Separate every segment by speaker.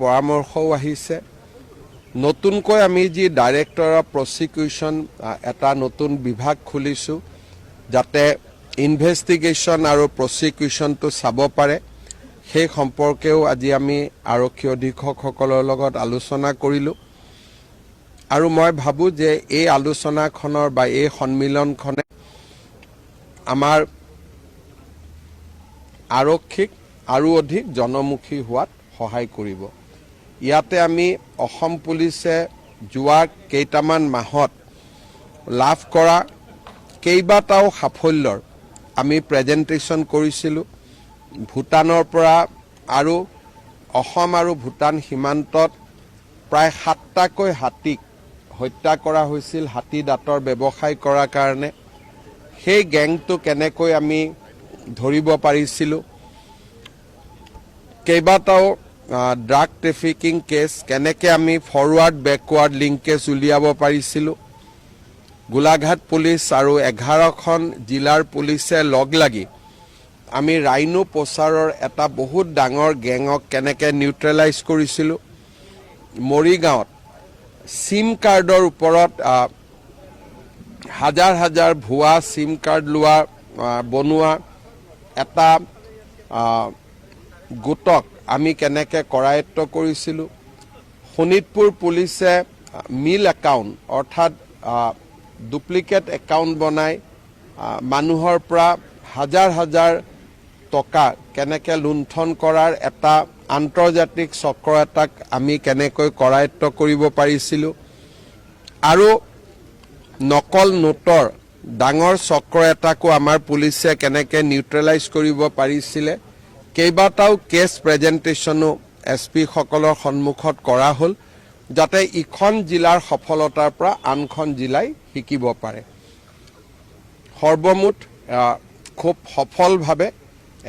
Speaker 1: পৰামৰ্শও আহিছে। নতুনকৈ আমি যি ডাইৰেক্টৰ অফ প্ৰচিকিউশ্যন এটা নতুন বিভাগ খুলিছোঁ, যাতে ইনভেষ্টিগেশ্যন আৰু প্ৰচিকিউশ্যনটো চাব পাৰে, সেই সম্পৰ্কেও আজি আমি আৰক্ষী অধীক্ষকসকলৰ লগত আলোচনা কৰিলোঁ। আৰু মই ভাবোঁ যে এই আলোচনাখনৰ বা এই সন্মিলনখনে আমাৰ আৰক্ষীক আৰু অধিক জনমুখী হোৱাত সহায় কৰিব। ইয়াতে আমি অসম পুলিচে যোৱা কেইটামান মাহত লাভ কৰা কেইবাটাও সাফল্যৰ আমি প্ৰেজেণ্টেশ্যন কৰিছিলোঁ। ভূটানৰ পৰা আৰু অসম আৰু ভূটান সীমান্তত প্ৰায় সাতটাকৈ হাতীক হত্যা কৰা হৈছিল, হাতী দাঁতৰ ব্যৱসায় কৰাৰ কাৰণে। সেই গেংটো কেনেকৈ আমি ধৰিব পাৰিছিলোঁ, কেইবাটাও ড্ৰাগ ট্ৰেফিকিং কেছ কেনেকৈ আমি ফৰৱাৰ্ড বেকৱাৰ্ড লিংকেজ উলিয়াব পাৰিছিলোঁ? গোলাঘাট পুলিচ আৰু এঘাৰখন জিলাৰ পুলিচে লগ লাগি আমি ৰাইনো প্ৰচাৰৰ এটা বহুত ডাঙৰ গেঙক কেনেকৈ নিউট্ৰেলাইজ কৰিছিলোঁ? মৰিগাঁৱত চিম কাৰ্ডৰ ওপৰত হাজাৰ হাজাৰ ভুৱা চিম কাৰ্ড লোৱা বনোৱা এটা গোটক আমি কেনেকৈ কৰায়ত্ব কৰিছিলোঁ। শোণিতপুৰ পুলিচে মিল একাউণ্ট, অৰ্থাৎ ডুপ্লিকেট একাউণ্ট বনাই মানুহৰ পৰা হাজাৰ হাজাৰ টকা কেনেকৈ লুণ্ঠন কৰাৰ এটা আন্তৰ্জাতিক চক্ৰ এটাক আমি কেনেকৈ কৰায়ত্ব কৰিব পাৰিছিলোঁ। আৰু নকল নোটৰ ডাঙৰ চক্ৰ এটাকো আমাৰ পুলিচে কেনেকৈ নিউট্ৰেলাইজ কৰিব পাৰিছিলে। কেইবাটাও কেছ প্ৰেজেণ্টেশ্যনো এছ পিসকলৰ সন্মুখত কৰা হ'ল, যাতে ইখন জিলাৰ সফলতাৰ পৰা আনখন জিলাই শিকিব পাৰে। সৰ্বমুঠ খুব সফলভাৱে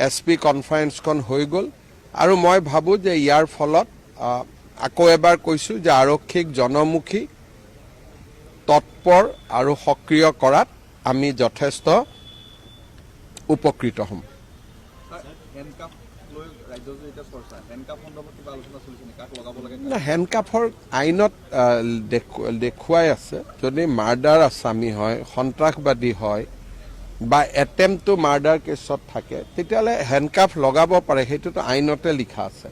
Speaker 1: এছ পি কনফাৰেন্সখন হৈ গ'ল আৰু মই ভাবোঁ যে ইয়াৰ ফলত আকৌ এবাৰ কৈছোঁ যে আৰক্ষীক জনমুখী, তৎপৰ আৰু সক্ৰিয় কৰাত আমি যথেষ্ট উপকৃত হ'ম।
Speaker 2: হেণ্ডকাপ লৈ ৰাজ্যত যে এতিয়া চৰ্চা হেণ্ডকাপ সন্দৰ্ভত কিবা আলোচনা চলিছে নেকি কাক লগাব লাগে
Speaker 1: না, হেণ্ডকাফৰ আইনত আহ, দেখু- দেখুৱাই আছে যদি মাৰ্ডাৰ আছামী হয় সন্ত্ৰাসবাদী হয় বা এটেম্প টু মাৰ্ডাৰ কেছত থাকে তেতিয়াহ'লে হেণ্ডকাফ লগাব পাৰে সেইটোতো আইনতে লিখা আছে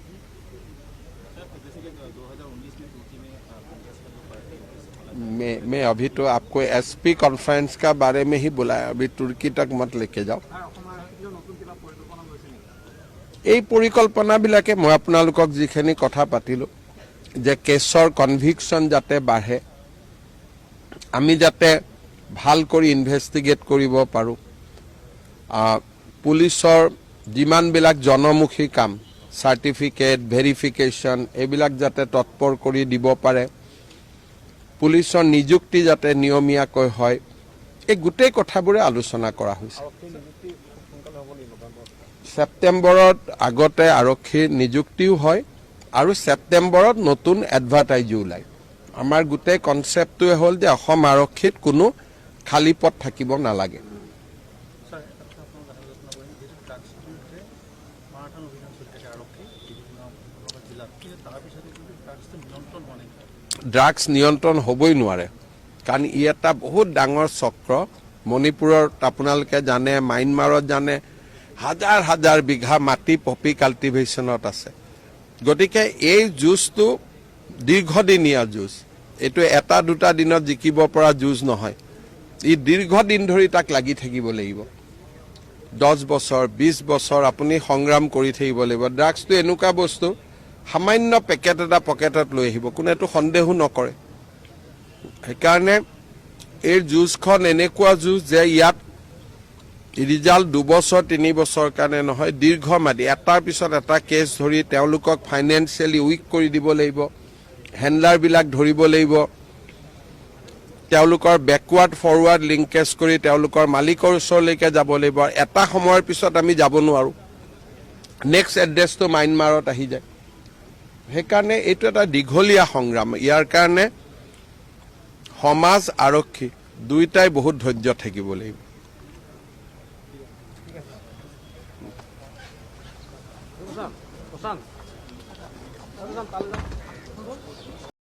Speaker 1: मैं मैं अभी तो आपको एसपी कॉन्फ्रेंस का बारे में ही बुलाया अभी तुर्की तक मत लेके जाओ এই পৰিকল্পনাবিলাকে মই আপোনালোকক যিখিনি কথা পাতিলোঁ, যে কেছৰ কনভিকশ্যন যাতে বাঢ়ে, আমি যাতে ভালো কৰি ইনভেষ্টিগেট কৰিব পাৰোঁ পুলিচৰ যিমানবিলাক জনমুখী কাম চাৰ্টিফিকেট ভেৰিফিকেশ্যন এইবিলাক যাতে তৎপৰ কৰি দিব পাৰে, পুলিচৰ নিযুক্তি যাতে নিয়মীয়াকৈ হয়, এই গোটেই কথাবোৰে আলোচনা কৰা হৈছে। ছেপ্টেম্বৰত আগতে আৰক্ষীৰ নিযুক্তিও হয় আৰু ছেপ্টেম্বৰত নতুন এডভাৰটাইজো ওলায়। আমাৰ গোটেই কনচেপ্টটোৱে হ'ল যে অসম আৰক্ষীত কোনো খালী পথ থাকিব নালাগে। ড্ৰাগছ নিয়ন্ত্ৰণ হ'বই নোৱাৰে। কাৰণ ই এটা বহুত ডাঙৰ চক্ৰ। মণিপুৰত আপোনালোকে জানে ম্যানমাৰত জানে হাজাৰ হাজাৰ বিঘা মাটি পপি কাল্টিভেশ্যনত আছে। গতিকে এই যুঁজটো দীৰ্ঘদিনীয়া যুঁজ এইটো এটা দুটা দিনত জিকিব পৰা যুঁজ নহয়। ই দীৰ্ঘদিন ধৰি তাক লাগি থাকিব লাগিব। দহ বছৰ বিছ বছৰ আপুনি সংগ্ৰাম কৰি থাকিব লাগিব। ড্ৰাগছটো এনেকুৱা বস্তু, সামান্য পেকেট এটা পকেটত লৈ আহিব কোনে এইটো সন্দেহো নকৰে। সেইকাৰণে এই যুঁজখন এনেকুৱা যুঁজ যে ইয়াত ৰিজাল্ট দুবছৰ তিনি বছৰৰ কাৰণে নহয় দীৰ্ঘম্যাদী। এটাৰ পিছত এটা কেছ ধৰি তেওঁলোকক ফাইনেন্সিয়েলি উইক কৰি দিব লাগিব হেণ্ডলাৰবিলাক ধৰিব লাগিব তেওঁলোকৰ বেকৱাৰ্ড ফৰৱাৰ্ড লিংকেজ কৰি তেওঁলোকৰ মালিকৰ ওচৰলৈকে যাব লাগিব। এটা সময়ৰ পিছত আমি যাব নোৱাৰোঁ। নেক্সট এড্ৰেছটো ম্যানমাৰত আহি যায়। সেইকাৰণে এইটো এটা দীঘলীয়া সংগ্ৰাম। ইয়াৰ কাৰণে সমাজ আৰক্ষী দুয়োটাই বহুত ধৈৰ্য থাকিব লাগিব।
Speaker 3: ঠিক আছে।